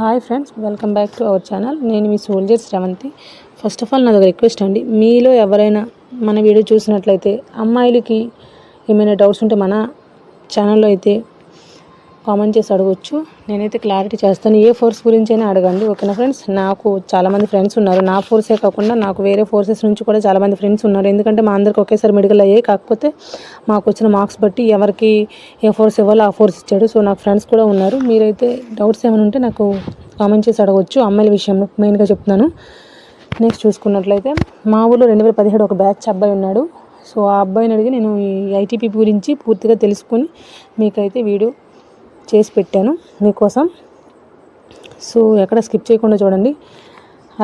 Hi friends welcome back to our channel నేను మీ soldier Sravanthi first of all నాది ఒక request అండి. మీలో ఎవరైనా మన వీడియో చూసినట్లయితే అమ్మాయిలకి ఏమైనా డౌట్స్ ఉంటే మన ఛానల్లో అయితే కామెంట్ చేసి అడగవచ్చు నేనైతే క్లారిటీ చేస్తాను. ఏ ఫోర్స్ గురించి అయినా అడగండి. ఓకేనా ఫ్రెండ్స్? నాకు చాలామంది ఫ్రెండ్స్ ఉన్నారు. నా ఫోర్సే కాకుండా నాకు వేరే ఫోర్సెస్ నుంచి కూడా చాలామంది ఫ్రెండ్స్ ఉన్నారు. ఎందుకంటే మా అందరికి ఒకేసారి మెడికల్ అయ్యాయి. కాకపోతే మాకు వచ్చిన మార్క్స్ బట్టి ఎవరికి ఏ ఫోర్స్ ఇవ్వాలో ఆ ఫోర్స్ ఇచ్చాడు. సో నాకు ఫ్రెండ్స్ కూడా ఉన్నారు. మీరైతే డౌట్స్ ఏమైనా ఉంటే నాకు కామెంట్ చేసి అడగవచ్చు అమ్మాయిల విషయంలో మెయిన్గా చెప్తున్నాను. నెక్స్ట్ చూసుకున్నట్లయితే మా ఊళ్ళో రెండు వేల పదిహేడు ఒక బ్యాచ్ అబ్బాయి ఉన్నాడు. సో ఆ అబ్బాయిని అడిగి నేను ఈ ఐటీపీ గురించి పూర్తిగా తెలుసుకొని మీకైతే వీడియో చేసి పెట్టాను మీకోసం. సో ఎక్కడ స్కిప్ చేయకుండా చూడండి.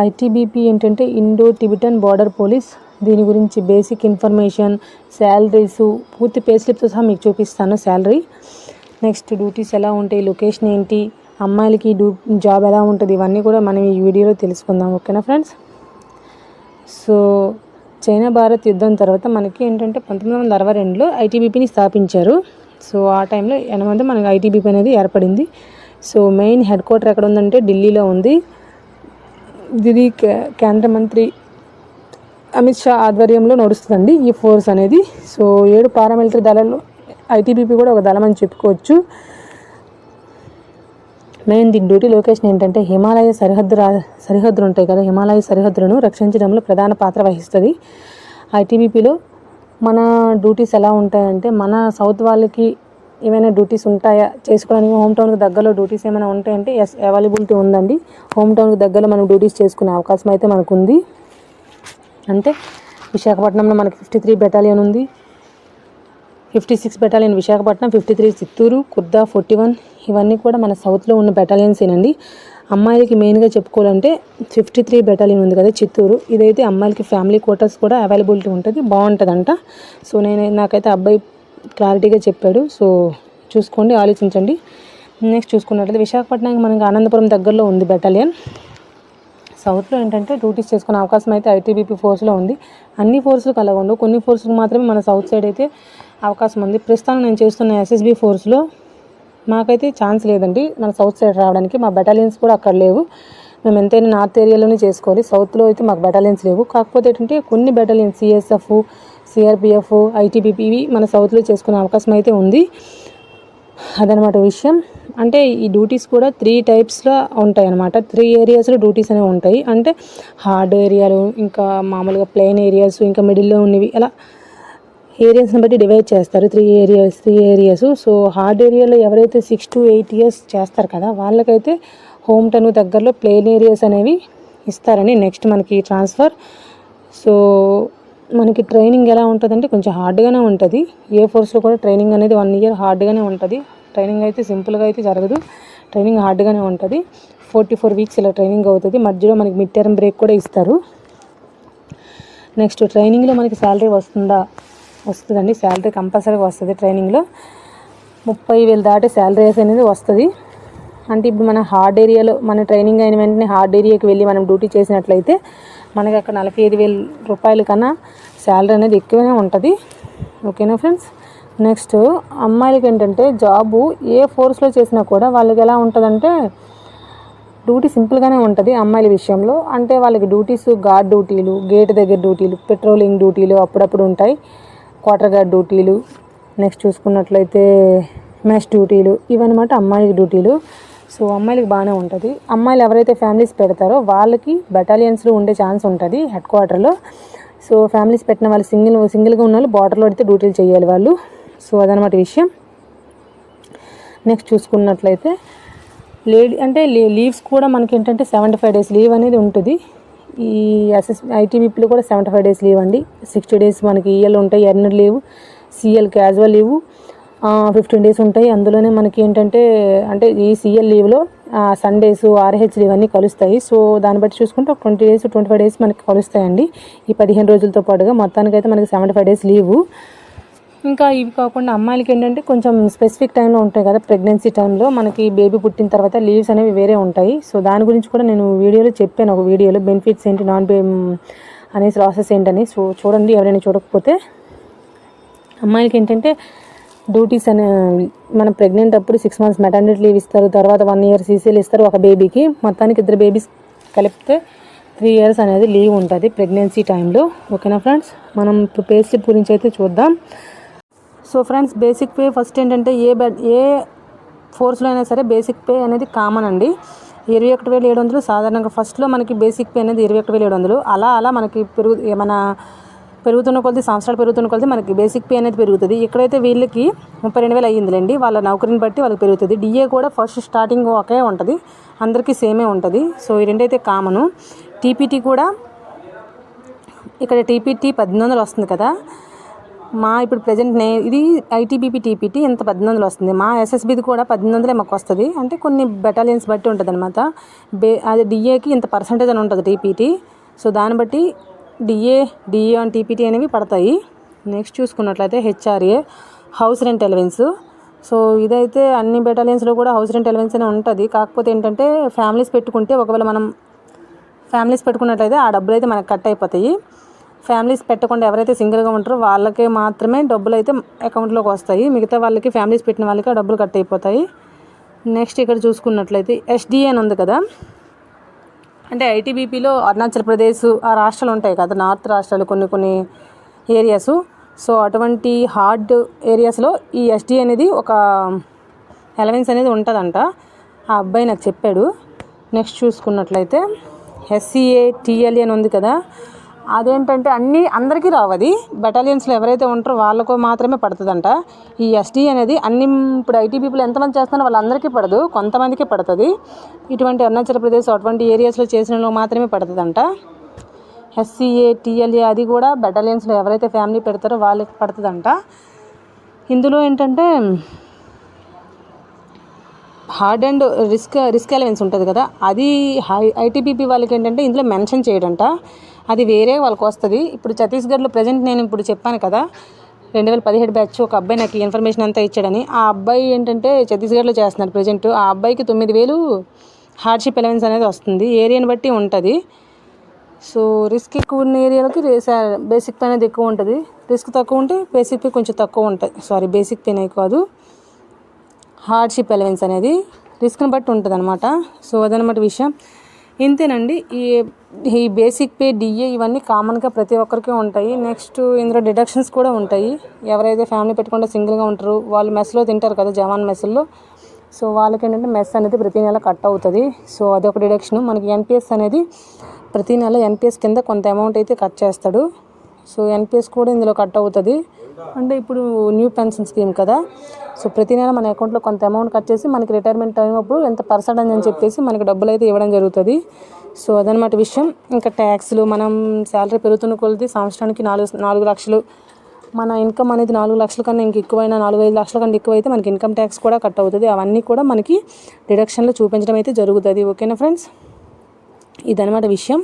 ఐటీబీపీ ఏంటంటే ఇండో టిబిటన్ బార్డర్ పోలీస్. దీని గురించి బేసిక్ ఇన్ఫర్మేషన్ శాలరీస్ పూర్తి పే స్లిప్తో సహా మీకు చూపిస్తాను శాలరీ. నెక్స్ట్ డ్యూటీస్ ఎలా ఉంటాయి లొకేషన్ ఏంటి అమ్మాయిలకి డ్యూ జాబ్ ఎలా ఉంటుంది ఇవన్నీ కూడా మనం ఈ వీడియోలో తెలుసుకుందాం. ఓకేనా ఫ్రెండ్స్? సో చైనా భారత్ యుద్ధం తర్వాత మనకి ఏంటంటే పంతొమ్మిది వందల అరవై రెండులో ఐటీబీపీని స్థాపించారు. సో ఆ టైంలో ఎనమంది మనకి ఐటీబీపీ అనేది ఏర్పడింది. సో మెయిన్ హెడ్ క్వార్టర్ ఎక్కడ ఉందంటే ఢిల్లీలో ఉంది. ఇది కే- కేంద్ర మంత్రి అమిత్ షా ఆధ్వర్యంలో నడుస్తుందండి ఈ ఫోర్స్ అనేది. సో ఏడు పారామిలిటరీ దళాలు ఐటీబీపీ కూడా ఒక దళం అని చెప్పుకోవచ్చు. మెయిన్ దీని డ్యూటీ లొకేషన్ ఏంటంటే హిమాలయ సరిహద్దు రా సరిహద్దులు ఉంటాయి కదా హిమాలయ సరిహద్దులను రక్షించడంలో ప్రధాన పాత్ర వహిస్తుంది. ఐటీబీపీలో మన డ్యూటీస్ ఎలా ఉంటాయంటే మన సౌత్ వాళ్ళకి ఏమైనా డ్యూటీస్ ఉంటాయా? చేసుకోవడానికి హోమ్ టౌన్కి దగ్గరలో డ్యూటీస్ ఏమైనా ఉంటాయంటే ఎస్ అవైలబిలిటీ ఉందండి. హోమ్ టౌన్కి దగ్గరలో మనం డ్యూటీస్ చేసుకునే అవకాశం అయితే మనకు ఉంది అంటే విశాఖపట్నంలో మనకి ఫిఫ్టీ త్రీ బెటాలియన్ ఉంది. Fifty six battalion Visakhapatnam fifty three Chittoor Khurda forty one ఇవన్నీ కూడా మన సౌత్లో ఉన్న బెటాలియన్స్ ఏనండి. అమ్మాయిలకి మెయిన్గా చెప్పుకోవాలంటే ఫిఫ్టీ త్రీ బెటాలియన్ ఉంది కదా చిత్తూరు. ఇదైతే అమ్మాయిలకి ఫ్యామిలీ క్వార్టర్స్ కూడా అవైలబిలిటీ ఉంటుంది బాగుంటుందంట. సో నేను నాకైతే అబ్బాయి క్లారిటీగా చెప్పాడు. సో చూసుకోండి ఆలోచించండి. నెక్స్ట్ చూసుకున్నట్లయితే విశాఖపట్నానికి మనకి అనంతపురం దగ్గరలో ఉంది బెటాలియన్. సౌత్లో ఏంటంటే డ్యూటీస్ చేసుకునే అవకాశం అయితే ఐటీబీపీ ఫోర్స్లో ఉంది. అన్ని ఫోర్సులకు అలాగ ఉండవు కొన్ని ఫోర్సులకు మాత్రమే మన సౌత్ సైడ్ అయితే అవకాశం ఉంది. ప్రస్తుతం నేను చేస్తున్న ఎస్ఎస్బి ఫోర్స్లో మాకైతే ఛాన్స్ లేదండి. మన సౌత్ సైడ్ రావడానికి మా బెటాలియన్స్ కూడా అక్కడ లేవు. మేము ఎంతైనా నార్త్ ఏరియాలోనే చేసుకోవాలి. సౌత్లో అయితే మాకు బెటాలియన్స్ లేవు. కాకపోతే ఏంటంటే కొన్ని బెటాలియన్స్ సిఎస్ఎఫ్ సిఆర్పిఎఫ్ ఐటీబీపీ ఇవి మన సౌత్లో చేసుకునే అవకాశం అయితే ఉంది. అదనమాట విషయం. అంటే ఈ డ్యూటీస్ కూడా త్రీ టైప్స్లో ఉంటాయి అన్నమాట త్రీ ఏరియాస్లో డ్యూటీస్ అనేవి ఉంటాయి. అంటే హార్డ్ ఏరియాలు ఇంకా మామూలుగా ప్లెయిన్ ఏరియాస్ ఇంకా మిడిల్లో ఉన్నవి అలా ఏరియాస్ని బట్టి డివైడ్ చేస్తారు. Three areas three areas so hard ఏరియాలో ఎవరైతే సిక్స్ టు ఎయిట్ ఇయర్స్ చేస్తారు కదా వాళ్ళకైతే హోమ్ టౌన్ దగ్గరలో ప్లేన్ ఏరియాస్ అనేవి ఇస్తారని నెక్స్ట్ మనకి ట్రాన్స్ఫర్ సో మనకి ట్రైనింగ్ ఎలా ఉంటుందంటే కొంచెం హార్డ్గానే ఉంటుంది. ఏ ఫోర్స్లో కూడా ట్రైనింగ్ అనేది వన్ ఇయర్ హార్డ్గానే ఉంటుంది. ట్రైనింగ్ అయితే సింపుల్గా అయితే జరగదు. ట్రైనింగ్ హార్డ్గానే ఉంటుంది. ఫోర్టీ ఫోర్ వీక్స్ ఇలా ట్రైనింగ్ అవుతుంది. మధ్యలో మనకి మిడ్ టర్మ్ బ్రేక్ కూడా ఇస్తారు. నెక్స్ట్ ట్రైనింగ్లో మనకి శాలరీ వస్తుందా? వస్తుందండి. శాలరీ కంపల్సరీగా వస్తుంది ట్రైనింగ్లో. ముప్పై వేలు దాటి శాలరీస్ అనేది వస్తుంది. అంటే ఇప్పుడు మన హార్డ్ ఏరియాలో మన ట్రైనింగ్ అయిన వెంటనే హార్డ్ ఏరియాకి వెళ్ళి మనం డ్యూటీ చేసినట్లయితే మనకి అక్కడ నలభై ఐదు వేల రూపాయల కన్నా శాలరీ అనేది ఎక్కువనే ఉంటుంది. ఓకేనా ఫ్రెండ్స్? నెక్స్ట్ అమ్మాయిలకి ఏంటంటే జాబు ఏ ఫోర్స్లో చేసినా కూడా వాళ్ళకి ఎలా ఉంటుందంటే డ్యూటీ సింపుల్గానే ఉంటుంది అమ్మాయిల విషయంలో. అంటే వాళ్ళకి డ్యూటీస్ గార్డ్ డ్యూటీలు గేట్ దగ్గర డ్యూటీలు పెట్రోలింగ్ డ్యూటీలు అప్పుడప్పుడు ఉంటాయి. క్వార్టర్ గార్డ్ డ్యూటీలు నెక్స్ట్ చూసుకున్నట్లయితే మెష్ డ్యూటీలు ఇవన్నమాట అమ్మాయిలకి డ్యూటీలు సో అమ్మాయిలకి బాగానే ఉంటుంది. అమ్మాయిలు ఎవరైతే ఫ్యామిలీస్ పెడతారో వాళ్ళకి బెటాలియన్స్లో ఉండే ఛాన్స్ ఉంటుంది హెడ్ క్వార్టర్లో సో ఫ్యామిలీస్ పెట్టిన వాళ్ళు సింగిల్ సింగిల్గా ఉన్న వాళ్ళు బార్డర్లో అయితే డ్యూటీలు చేయాలి వాళ్ళు. సో అదనమాట విషయం. నెక్స్ట్ చూసుకున్నట్లయితే లేడీ అంటే లీ- లీవ్స్ కూడా మనకి ఏంటంటే సెవెంటీ ఫైవ్ డేస్ లీవ్ అనేది ఉంటుంది. ఈ ఎస్ఎస్ ఐటీబీపీలో కూడా సెవెంటీ ఫైవ్ డేస్ లీవ్ అండి. సిక్స్టీ డేస్ మనకి ఈఎల్ ఉంటాయి earned leave CL casual leave fifteen days ఉంటాయి. అందులోనే మనకి ఏంటంటే అంటే ఈ సిఎల్ లీవ్లో సండేస్ ఆర్హెచ్ లీవ్ అన్నీ కలుస్తాయి. సో దాన్ని బట్టి చూసుకుంటే ఒక twenty days twenty five days మనకి కలుస్తాయండి. ఈ పదిహేను రోజులతో పాటుగా మొత్తానికైతే మనకి సెవెంటీ ఫైవ్ డేస్ లీవు ఇంకా ఇవి కాకుండా అమ్మాయిలకి ఏంటంటే కొంచెం స్పెసిఫిక్ టైంలో ఉంటాయి కదా ప్రెగ్నెన్సీ టైంలో మనకి బేబీ పుట్టిన తర్వాత లీవ్స్ అనేవి వేరే ఉంటాయి. సో దాని గురించి కూడా నేను వీడియోలో చెప్పాను. ఒక వీడియోలో బెనిఫిట్స్ ఏంటి నాన్ బే అనేసి లాసెస్ ఏంటని. సో చూడండి ఎవరైనా చూడకపోతే. అమ్మాయిలకి ఏంటంటే డ్యూటీస్ అనే మనం ప్రెగ్నెంట్ అప్పుడు సిక్స్ మంత్స్ మెటర్నిటీ లీవ్ ఇస్తారు. తర్వాత వన్ ఇయర్ సీసీలు ఇస్తారు ఒక బేబీకి మొత్తానికి ఇద్దరు బేబీస్ కలిపితే త్రీ ఇయర్స్ అనేది లీవ్ ఉంటుంది ప్రెగ్నెన్సీ టైంలో ఓకేనా ఫ్రెండ్స్ మనం ఇప్పుడు పే గురించి అయితే చూద్దాం. So friends basic pay first ఏంటంటే ఏ బెడ్ ఏ ఫోర్స్లో అయినా సరే బేసిక్ పే అనేది కామన్ అండి. ఇరవై ఒకటి వేల ఏడు వందలు సాధారణంగా ఫస్ట్లో మనకి బేసిక్ పే అనేది ఇరవై ఒకటి వేల ఏడు వందలు. అలా అలా మనకి పెరుగు మన పెరుగుతున్న కొలది సంవత్సరాలు పెరుగుతున్న కొలది మనకి బేసిక్ పే అనేది పెరుగుతుంది. ఇక్కడైతే వీళ్ళకి ముప్పై రెండు వేలు అయ్యిందిలేండి. వాళ్ళ నౌకరిని బట్టి వాళ్ళకి పెరుగుతుంది. డిఏ కూడా ఫస్ట్ స్టార్టింగ్ ఒకే ఉంటుంది. అందరికీ సేమే ఉంటుంది. సో ఈ రెండైతే కామను టీపీటీ కూడా ఇక్కడ టీపీటీ పద్దెనిమిది వందలు వస్తుంది కదా. మా ఇప్పుడు ప్రజెంట్ నే ఇది ఐటీబీపీ టీపీటీ ఇంత పద్దెనిమిది వందలు వస్తుంది. మా ఎస్ఎస్బిది కూడా పద్దెనిమిది వందలే మాకు వస్తుంది. అంటే కొన్ని బెటాలియన్స్ బట్టి ఉంటుంది అనమాట బే అది డిఏకి ఇంత పర్సంటేజ్ అని ఉంటుంది టీపీటీ సో దాన్ని బట్టి డిఏ డిఏ అండ్ టీపీటీ అనేవి పడతాయి. నెక్స్ట్ చూసుకున్నట్లయితే HRA house rent allowance so ఇదైతే అన్ని బెటాలియన్స్లో కూడా హౌస్ రెంట్ ఎలవెన్స్ అనే ఉంటుంది. కాకపోతే ఏంటంటే ఫ్యామిలీస్ పెట్టుకుంటే ఒకవేళ మనం ఫ్యామిలీస్ పెట్టుకున్నట్లయితే ఆ డబ్బులు అయితే మనకు కట్ అయిపోతాయి. ఫ్యామిలీస్ పెట్టకుండా ఎవరైతే సింగిల్గా ఉంటారో వాళ్ళకి మాత్రమే డబ్బులు అయితే అకౌంట్లోకి వస్తాయి. మిగతా వాళ్ళకి ఫ్యామిలీస్ పెట్టిన వాళ్ళకి ఆ డబ్బులు కట్ అయిపోతాయి. నెక్స్ట్ ఇక్కడ చూసుకున్నట్లయితే ఎస్డిఏ అని ఉంది కదా. అంటే ఐటీబీపీలో అరుణాచల్ ప్రదేశ్ ఆ రాష్ట్రాలు ఉంటాయి కదా నార్త్ రాష్ట్రాలు కొన్ని కొన్ని ఏరియాస్. సో అటువంటి హార్డ్ ఏరియాస్లో ఈ ఎస్డి అనేది ఒక ఎలవెన్స్ అనేది ఉంటుందంట. ఆ అబ్బాయి నాకు చెప్పాడు. నెక్స్ట్ చూసుకున్నట్లయితే ఎస్సీఏ టీఎల్ఏ అని ఉంది కదా. అదేంటంటే అన్నీ అందరికీ రావది బెటాలియన్స్లో ఎవరైతే ఉంటారో వాళ్ళకు మాత్రమే పడుతుందంట. ఈ ఎస్టీ అనేది అన్ని ఇప్పుడు ఐటీ పీపుల్ ఎంతమంది చేస్తున్నారో వాళ్ళందరికీ పడదు. కొంతమందికి పడుతుంది. ఇటువంటి అరుణాచల్ ప్రదేశ్ అటువంటి ఏరియాస్లో చేసిన మాత్రమే పడుతుందంట. ఎస్సీఏ టీఎల్ఏ అది కూడా బెటాలియన్స్లో ఎవరైతే ఫ్యామిలీ పెడతారో వాళ్ళకి పడుతుందంట. ఇందులో ఏంటంటే hard and risk risk allowance ఉంటుంది కదా. అది హై ఐటీపీపీ వాళ్ళకి ఏంటంటే ఇందులో మెన్షన్ చేయడంట. అది వేరే వాళ్ళకి వస్తుంది. ఇప్పుడు ఛత్తీస్గఢ్లో ప్రజెంట్ నేను ఇప్పుడు చెప్పాను కదా రెండు వేల పదిహేడు బ్యాచ్ ఒక అబ్బాయి నాకు ఇన్ఫర్మేషన్ అంతా ఇచ్చాడని. ఆ అబ్బాయి ఏంటంటే ఛత్తీస్గఢ్లో చేస్తున్నాడు ప్రజెంట్ ఆ అబ్బాయికి తొమ్మిది వేలు హార్డ్షిప్ ఎలవెన్స్ అనేది వస్తుంది. ఏరియాని బట్టి ఉంటుంది. సో రిస్క్ ఎక్కువ ఉన్న ఏరియాలకి బేసిక్ పే అనేది ఎక్కువ ఉంటుంది. రిస్క్ తక్కువ ఉంటే బేసిక్ పే కొంచెం తక్కువ ఉంటుంది. సారీ బేసిక్ పే కాదు. హార్డ్షిప్ ఎలవెన్స్ అనేది రిస్క్ని బట్టి ఉంటుంది అనమాట సో అదనమాట విషయం. ఇంతేనండి. ఈ ఈ బేసిక్ పే డిఏ ఇవన్నీ కామన్గా ప్రతి ఒక్కరికి ఉంటాయి. నెక్స్ట్ ఇందులో డిడక్షన్స్ కూడా ఉంటాయి. ఎవరైతే ఫ్యామిలీ పెట్టుకుంటే సింగిల్గా ఉంటారు వాళ్ళు మెస్లో తింటారు కదా జవాన్ మెస్లో సో వాళ్ళకి ఏంటంటే మెస్ అనేది ప్రతి నెల కట్ అవుతుంది. సో అదొక డిడక్షన్ మనకి ఎన్పిఎస్ అనేది ప్రతి నెల ఎన్పిఎస్ కింద కొంత అమౌంట్ అయితే కట్ చేస్తాడు. సో ఎన్పిఎస్ కూడా ఇందులో కట్ అవుతుంది. అంటే ఇప్పుడు న్యూ పెన్షన్ స్కీమ్ కదా. సో ప్రతి నెల మన అకౌంట్లో కొంత అమౌంట్ కట్ చేసి మనకి రిటైర్మెంట్ టైం అప్పుడు ఎంత పర్సెంటేజ్ అని చెప్పేసి మనకి డబ్బులు అయితే ఇవ్వడం జరుగుతుంది. సో అదనమాట విషయం. ఇంకా ట్యాక్స్లు మనం శాలరీ పెరుగుతున్న కొలది సంవత్సరానికి నాలుగు నాలుగు లక్షలు మన ఇన్కమ్ అనేది నాలుగు లక్షల కన్నా ఇంక ఎక్కువైనా నాలుగు ఐదు లక్షల కన్నా ఎక్కువైతే మనకి ఇన్కమ్ ట్యాక్స్ కూడా కట్ అవుతుంది. అవన్నీ కూడా మనకి డిడక్షన్లో చూపించడం అయితే జరుగుతుంది. ఓకేనా ఫ్రెండ్స్? ఇదనమాట విషయం.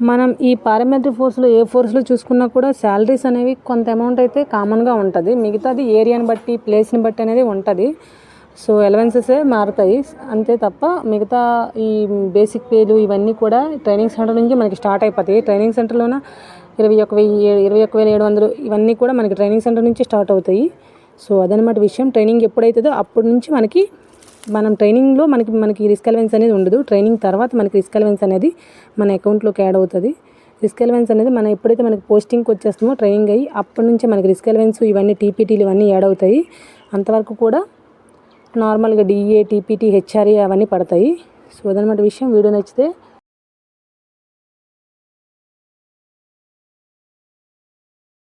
మనం ఈ పారామిలిటరీ ఫోర్స్లో ఏ ఫోర్స్లో చూసుకున్నా కూడా శాలరీస్ అనేవి కొంత అమౌంట్ అయితే కామన్గా ఉంటుంది. మిగతాది ఏరియాని బట్టి ప్లేస్ని బట్టి అనేది ఉంటుంది. సో ఎలవెన్సెసే మారుతాయి. అంతే తప్ప మిగతా ఈ బేసిక్ పేలు ఇవన్నీ కూడా ట్రైనింగ్ సెంటర్ నుంచి మనకి స్టార్ట్ అయిపోతాయి. ట్రైనింగ్ సెంటర్లోన ఇరవై ఒక వెయ్యి ఇరవై ఒక వేల ఏడు వందలు ఇవన్నీ కూడా మనకి ట్రైనింగ్ సెంటర్ నుంచి స్టార్ట్ అవుతాయి. సో అదనమాట విషయం. ట్రైనింగ్ ఎప్పుడైతుందో అప్పటి నుంచి మనకి మనం ట్రైనింగ్లో మనకి మనకి రిస్క్ అలవెన్స్ అనేది ఉండదు. ట్రైనింగ్ తర్వాత మనకి రిస్క్ అలవెన్స్ అనేది మన అకౌంట్లోకి యాడ్ అవుతుంది. రిస్క్ అలవెన్స్ అనేది మనం ఎప్పుడైతే మనకి పోస్టింగ్కి వచ్చేస్తామో ట్రైనింగ్ అయ్యి అప్పటి నుంచి మనకి రిస్క్ అలవెన్స్ ఇవన్నీ టీపీటీలు ఇవన్నీ యాడ్ అవుతాయి. అంతవరకు కూడా నార్మల్గా డిఏ టీపీటీ హెచ్ఆర్ఏ అవన్నీ పడతాయి. సో అదనమాట విషయం. వీడియో నచ్చితే